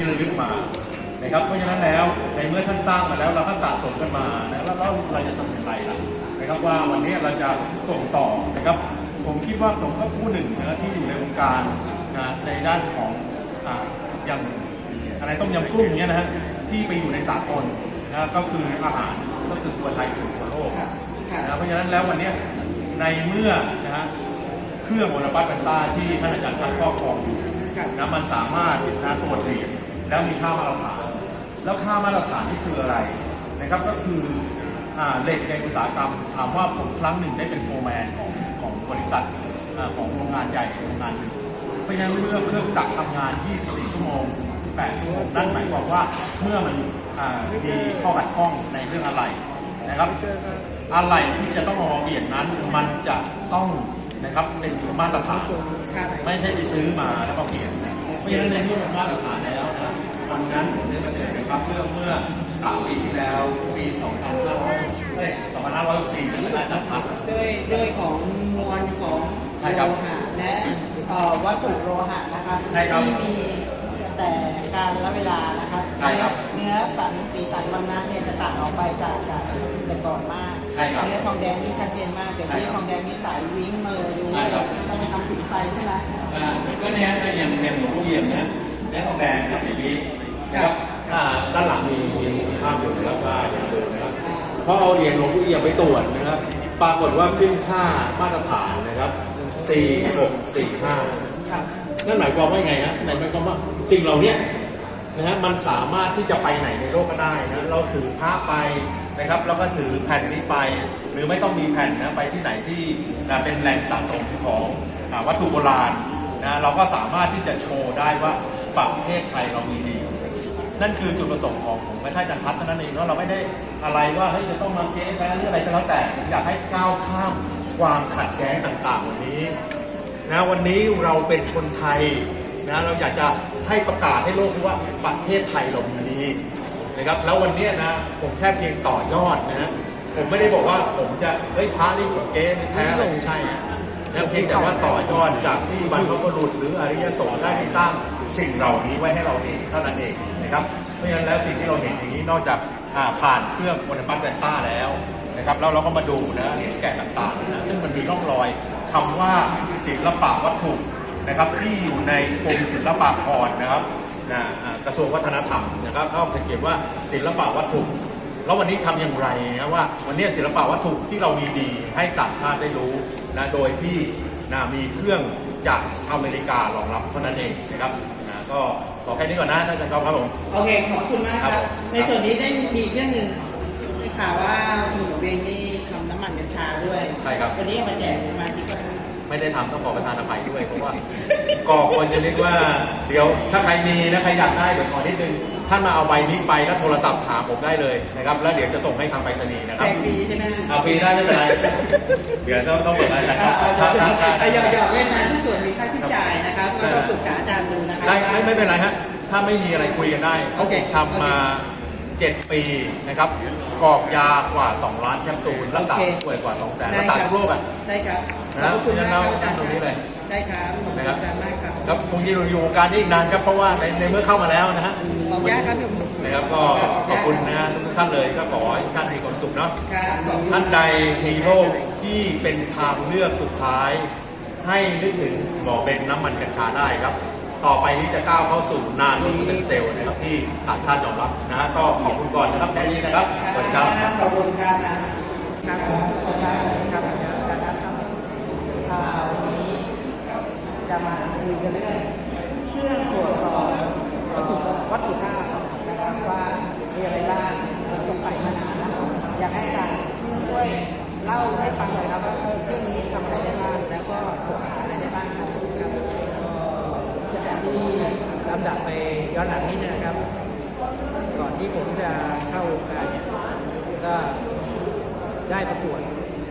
ที่ระลึกมานะครับเพราะฉะนั้นแล้วในเมื่อท่านสร้างมาแล้วเราก็สะสมกันมานะแล้วแล้วเราจะทำอย่างไรล่ะนะครับว่าวันนี้เราจะส่งต่อนะครับ ผมคิดว่าผมก็ผู้หนึ่งนะที่อยู่ในวงการนะในด้านของอ่าอย่างอะไรต้มยำกุ้งเนี้ยนะฮะที่ไปอยู่ในสากลนะก็คืออาหารก็คือตัวไทยสู่ตัวโลกค่ะค่ะนะเพราะฉะนั้นแล้ววันเนี้ยในเมื่อนะฮะเครื่องโอลปัสแบนต้าที่ท่านอาจารย์ท่านครอบครองอยู่ค่ะนะมันสามารถนะตรวจเรียน แล้วมีค่ามาตรฐาน แล้วค่ามาตรฐานนี่คืออะไรนะครับก็คืออเหล็กในอุตสาหกรรมถามว่าผมครั้งหนึ่งได้เป็นโฟร์แมนของของบริษัทอของโรงงานใหญ่โรงงานหนึ่งเพราะฉะนั้นเมื่อเครื่องจักรทำงาน 24 ชั่วโมง 8 ชั่วโมงนั่นหมายความว่าเมื่อมันมีข้อขัดข้องในเรื่องอะไรนะครับอะไรที่จะต้องมาเปลี่ยนนั้นมันจะต้องนะครับเป็นมาตรฐานไม่ใช่ไปซื้อมาแล้วก็เปลี่ยนเพราะฉะนั้นในเมื่อมันมาตรฐานแล้วนะ วันนั้นผมได้เสนอนะครับเมื่อเมื่อสามปีที่แล้ว ปี2500เอ้ย2564ที่อาจารย์พัก ด้วยด้วยของมวลของใช่ครับโลหะและเอ่อวัตถุโลหะนะคะใช่ครับที่มีแต่การละเวลานะคะใช่ครับเนื้อสันสีสันบำนาเนี่ยจะต่างออกไปจากจากแต่ก่อนมากใช่ครับเนื้อทองแดงนี่ชัดเจนมากแต่ใช่ที่ครับทองแดงนี่ใสวิ่งมาเลยดูใช่ครับ ต้องไปทำผิวไฟใช่ไหม อ่าก็เนี่ยฮะอย่างอย่างหลวงพ่อเอี่ยมนะและทองแดงกับอย่าง นี้นะครับอ่าด้านหลังมีมีมีภาพอยู่นะครับว่าอย่างดูนะครับเพราะเอาเหรียญหลวงพ่อเอี่ยมไปตรวจนะครับ ปรากฏว่าขึ้นค่ามาตรฐานนะครับ4645ครับนั่นหมายความว่าไงฮะนั่นหมายความว่าสิ่งเหล่านี้นะฮะมันสามารถที่จะไปไหนในโลกก็ได้นะเราถือพระไปนะครับแล้วก็ถือแผ่นนี้ไป หรือไม่ต้องมีแผ่นนะไปที่ไหนที่นะเป็นแหล่งสะสมของอ่าวัตถุโบราณนะเราก็สามารถที่จะโชว์ได้ว่าประเทศไทยเรามีดี นั่นคือจุดประสงค์ของผมไม่ใช่จันทัศน์เท่านั้นเองเนาะเราไม่ได้อะไรว่าเฮ้ยจะต้องมาเก๊แพ้หรืออะไรก็แล้วแต่ผมอยากให้ก้าวข้ามความขัดแย้งต่างๆ วันนี้นะวันนี้เราเป็นคนไทยนะเราอยากจะให้ประกาศให้โลกรู้ว่าประเทศไทยเรามีดีนะครับแล้ววันนี้นะผมแค่เพียงต่อยอดนะผมไม่ได้บอกว่าผมจะเฮ้ยพระนี่เก๊นี่แท้อะไรไม่ใช่นะเพียงแต่ว่าต่อยอดจากที่บรรพบุรุษหรืออริยสงฆ์ได้สร้าง สิ่งเหล่านี้ไว้ให้เราเองเท่านั้นเองนะครับเพราะฉะนั้นแล้วสิ่งที่เราเห็นอย่างนี้นอกจากผ่านเครื่องโมเดลปัสแวนต้าแล้วนะครับแล้วเราก็มาดูนะเหรียญแกะต่างๆนะซึ่งมันมีร่องรอยคำว่าศิลปะวัตถุนะครับที่อยู่ในกรมศิลปากรนะครับนะกระทรวงวัฒนธรรมนะครับเขาจะเขียนว่าศิลปะวัตถุ แล้ววันนี้ทำอย่างไรนะว่าวันนี้ศิลปะวัตถุที่เรามีดีให้ต่างชาติได้รู้นะโดยที่นะมีเครื่องจากอเมริการองรับเท่านั้นเองนะครับ ก็ขอแค่นี้ก่อนนะท่านอาจารย์ครับผม โอเค ขอบคุณมากคครัรับ บผม ในส่วนนี้ได้มีอีกเรื่องหนึ่งได้ข่าวว่าหนุ่มเวงนี่ทำน้ำมันกัญชาด้วย ใช่ครับ วันนี้เอามาแจกสมาชิกก็ไม่ได้ทำต้องขอประทานอภัยด้วยเพราะว่าก็ควรจะเรียกว่า เดี๋ยวถ้าใครมีนะใครอยากได้เดี๋ยวขอนิดนึงท่านมาเอาใบนี้ไปแล้วโทรศัพท์หาผมได้เลยนะครับ แล้วเดี๋ยวจะส่งให้ทางไปรษณีย์นะคแจรับกฟรีใช่ไหมเอาฟรีได้ไม่เป็นไรเดี๋ยวต้องต้องเปิดรายการครับถ้าถ้าถ้าเอาหยอกหยอกเล่นนะ ได้ไม่ไม่เป็นไรฮะ ถ้าไม่มีอะไรคุยกันได้โอเคทำมา 7 ปีนะครับกรอกยากว่า 2 ล้านแคปซูลรักษาผู้ป่วยกว่า2 0 0 0 0 0รักษาทุกโรคอะได้ครับนะขอบคุณมากครับอาจารย์ตรงนี้เลยได้ครับขอบคุณนะครับอาจารย์มากครับครับคงจะอยู่วงการนี้อีกนานครับเพราะว่าในในเมื่อเข้ามาแล้วนะฮะขอบคุณครับผมนะครับก็ขอบคุณนะฮะทุกท่านเลยก็ขอให้ทุกท่านมีความสุขเนาะครับขอบคุณท่านใดมีโรคที่เป็นทางเลือกสุดท้าย ให้นึกถึงบอกเป็นน้ำมันกัญชาได้ครับ ต่อไปนี้จะก้าวเข้าสู่นานุสเต็มเซลล์นะครับที่ต่างชาติยอมรับนะฮะก็ขอบคุณก่อนนะครับแค่นี้นะครับสวัสดีครับขอบคุณครับนะครับผมขอบคุณครับครับอาจารย์ครับวันนี้จะมาคุยกันเรื่องเครื่องตรวจสอบวัตถุวัตถุธาตุนะครับว่ามีอะไรบ้างผมสงสัยมานานแล้วอยากให้อาจารย์ช่วยเล่าให้ฟังหน่อยครับว่าเครื่อง ที่ลำดับไปย้อนหลังนิดนะครับ ก่อนที่ผมจะเข้าวงการเนี่ยก็ได้ประกวด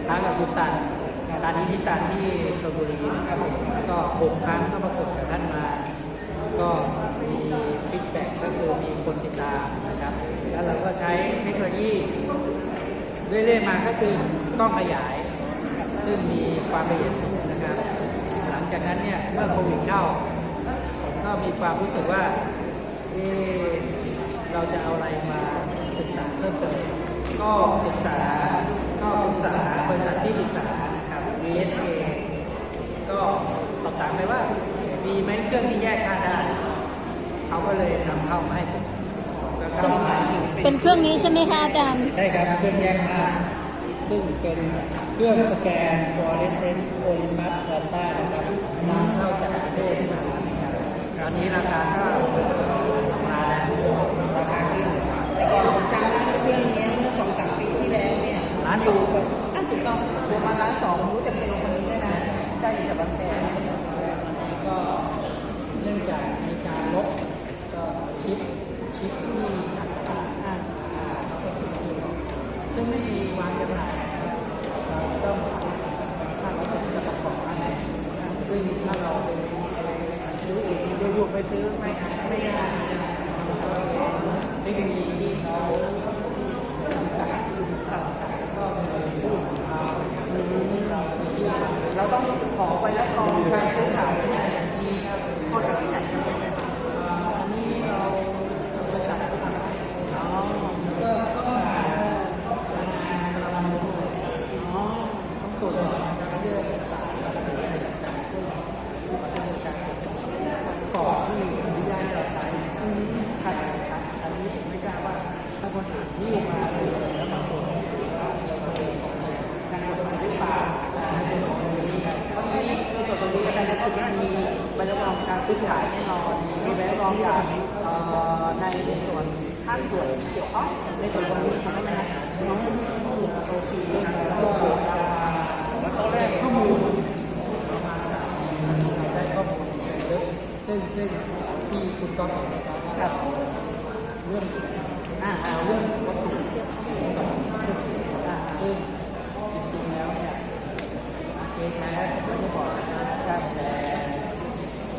ครั้งกับคุณตันตานิทิตันที่ชลบุรีนะครับก็หกครั้งก็ประกวดกับท่านมา ก็มีฟีดแบ็กก็คือมีคนติดตามนะครับ แล้วเราก็ใช้เทคโนโลยีเรื่อยๆมาก็คือกล้องขยาย ซึ่งมีความละเอียดสูงนะครับ หลังจากนั้นเนี่ยเมื่อโควิดเข้า ก็มีความรู้สึกว่าเอเราจะเอาอะไรมาศึกษาเพิ่มเติม ก็ศึกษาก็ศึกษาบริษัทที่ปรึกษาครับ VSK ก็สอบถามไปว่า มีไหมเครื่องที่แยกค่าได้ เขาก็เลยนำเข้ามาให้ผมเป็นเครื่องนี้ใช่ไหมคะอาจารย์ ใช่ครับ เครื่องแยกค่าซึ่งเป็นเครื่องสแกนฟอเรสเซนต์โอลิมัสเดลต้านะครับ อนนี้ราคาก็มาแล้วราคาขึ้นแต่ก่อนผมจำได้ว่าเครื่องนี้เมื่อสองสามปีที่แล้วเนี่ยร้านสูงครับอะถูกต้องรวมมาล้านสองรู้จักเป็นคนนี้ด้วยนะใช่จากบางแสนก็เนื่องจากมีการลบก็ชิปชิปที่ขาดตลาดอ่าเขาก็ซื้อมาซึ่งไม่มีวางจำหน่ายนะครับเราต้องสั่งถ้าเราเป็นจะประกอบให้ซึ่งถ้าเราเป็นสั่ง ซื้ออยู่ไปซื้อไม่ได้ไม่ได้ก็เทคโนโลยีที่เขาจำกัดก็เล ใช่เป็นของนี้ครับรับรองการซื้อขายแน่นอนมีใบรับรองจากในในส่วนท่านส่วนที่เกี่ยวข้องในส่วนตรงนี้ทำได้ไหมครับน้องโอเคครับแล้วตอนแรกข้อมูลประมาณสามปีเราได้ข้อมูลเชิงลึกซึ่งซึ่งที่คุณก็เห็นนะครับว่า ครับ เรื่อง อ่าอ่า เรื่องวัตถุเสียของกับเครื่องเสียงอ่าซึ่งจริงๆแล้วเนี่ยเกแท้ไม่ได้บอกนะครับแต่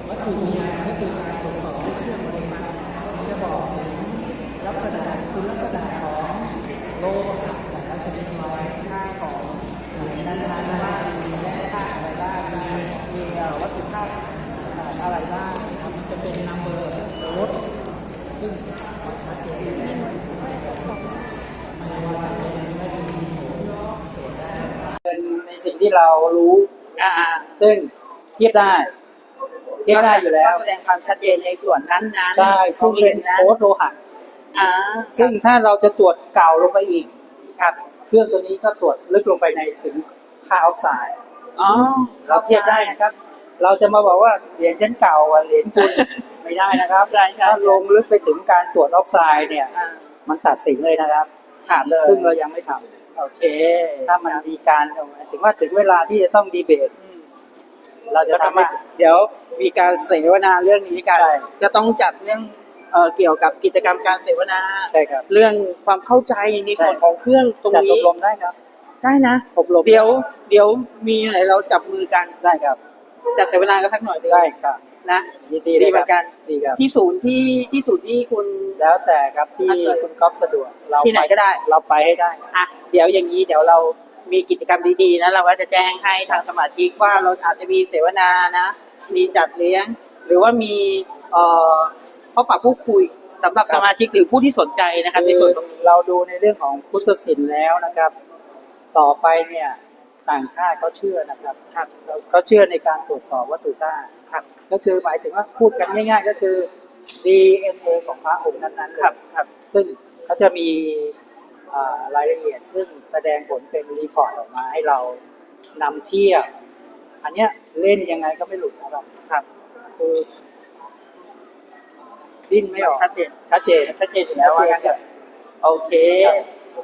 วัตถุพยานก็คือการตรวจสอบเครื่องบริมาณมันจะบอกถึงลักษณะคุณลักษณะของโลหะแต่ละชนิดไว้ ค่าของนั้นนั้นว่ามีแร่ธาตุอะไรบ้างมีมีเอ่อวัตถุธาตุอะไรบ้าง ครับมันจะเป็น number รถ ซึ่งมันชัดเจนอยู่แล้วไม่ว่าจะเป็นไม่ดีตรวจได้เป็นในสิ่งที่เรารู้อ่าซึ่งเทียบได้ เทียบได้อยู่แล้วก็แสดงความชัดเจนในส่วนนั้นนั้นใช่ขอซึ่งงเรีเป็ยนนนะโค้ดโลหะอ่าซึ่งถ้าเราจะตรวจเก่าลงไปอีกครับเครื่องตัวนี้ก็ตรวจลึกลงไปในถึงค่าออกไซด์อ๋อเราเทียบได้นะครับ เราจะมาบอกว่าเหรียญชั้นเก่ากับเหรียญคุณ ไม่ได้นะครับใช่ใช่ ถ้าลงลึกไปถึงการตรวจออกไซด์เนี่ย อ่ามันตัดสินเลยนะครับ ขาดเลยซึ่งเรายังไม่ทำโอเคถ้ามันมีการถึงว่าถึงเวลาที่จะต้องดีเบต อืมเราจะแล้วก็ทำให้ มาเดี๋ยวมีการเสวนาเรื่องนี้กัน ใช่ จะต้องจัดเรื่องเอ่อเกี่ยวกับกิจกรรมการเสวนา ใช่ครับ เรื่องความเข้าใจในส่วนของเครื่องตรงจัดอนี้บรมได้ครับ ได้นะอบรมเดี๋ยว เดี๋ยวมีอะไรเราจับมือกันได้ครับจัดเสวนากันสักหน่อยหนึ่งได้ครับ นะยินดีดีเลยเหมือนกันดีครับที่ศูนย์ที่ที่ศูนย์ที่คุณ แล้วแต่ครับที่ถ้าเกิดคุณก๊อฟสะดวกเราที่ไหนก็ได้ เราไปให้ได้อะเดี๋ยวอย่างนี้เดี๋ยวเรามีกิจกรรมดีๆนะเราก็จะแจ้งให้ทางสมาชิกว่าเราอาจจะมีเสวนานะ มีจัดเลี้ยง หรือว่ามีเอ่อพบปะผู้คุยสำหรับครับสมาชิกหรือผู้ที่สนใจนะครับในส่วนตรงนี้เราดูในเรื่องของพุทธศิลป์แล้วนะครับ ต่อไปเนี่ยต่างชาติเขาเชื่อนะครับครับเขาเชื่อในการตรวจสอบวัตถุธาตุ ครับก็คือหมายถึงว่าพูดกันง่ายๆ ก็คือ DNA ของพระองค์นั้นๆเลยครับครับ ซึ่งเขาจะมีอ่ารายละเอียด ซึ่งแสดงผลเป็นรีพอร์ตออกมาให้เรานำเทียบอันเนี้ยเล่นยังไงก็ไม่หลุดนะครับครับคือดิ้นไม่ออกชัดเจนชัดเจนชัดเจนอยู่แล้วว่างั้นเถอะโอเค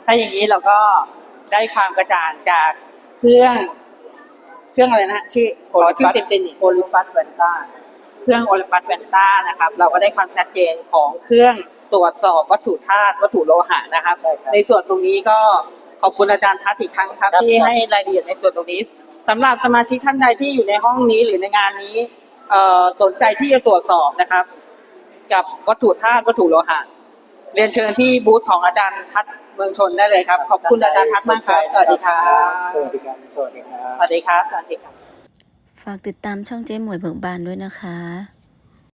ถ้าอย่างนี้เราก็ได้ความกระจ่างจากเครื่อง เครื่องอะไรนะชื่อขอชื่อเต็มๆอีกโอลิมปัสแวนต้าเครื่องโอลิมปัสแวนต้านะครับ เราก็ได้ความชัดเจนของเครื่องตรวจสอบวัตถุธาตุวัตถุโลหะนะครับใช่ครับในส่วนตรงนี้ก็ขอบคุณอาจารย์ทัศน์อีกครั้งครับครับที่ให้รายละเอียดในส่วนตรงนี้สำหรับสมาชิกท่านใดที่อยู่ในห้องนี้หรือในงานนี้เอ่อสนใจที่จะตรวจสอบนะครับ กับวัตถุธาตุวัตถุโลหะ เรียนเชิญที่บูธของอาจารย์ทัศน์เมืองชนได้เลยครับ ขอบคุณอาจารย์ทัศน์มากครับ สวัสดีครับสวัสดีครับสวัสดีครับสวัสดีครับสวัสดีครับ ฝากติดตามช่องเจ๊หมวยเบิกบานด้วยนะคะ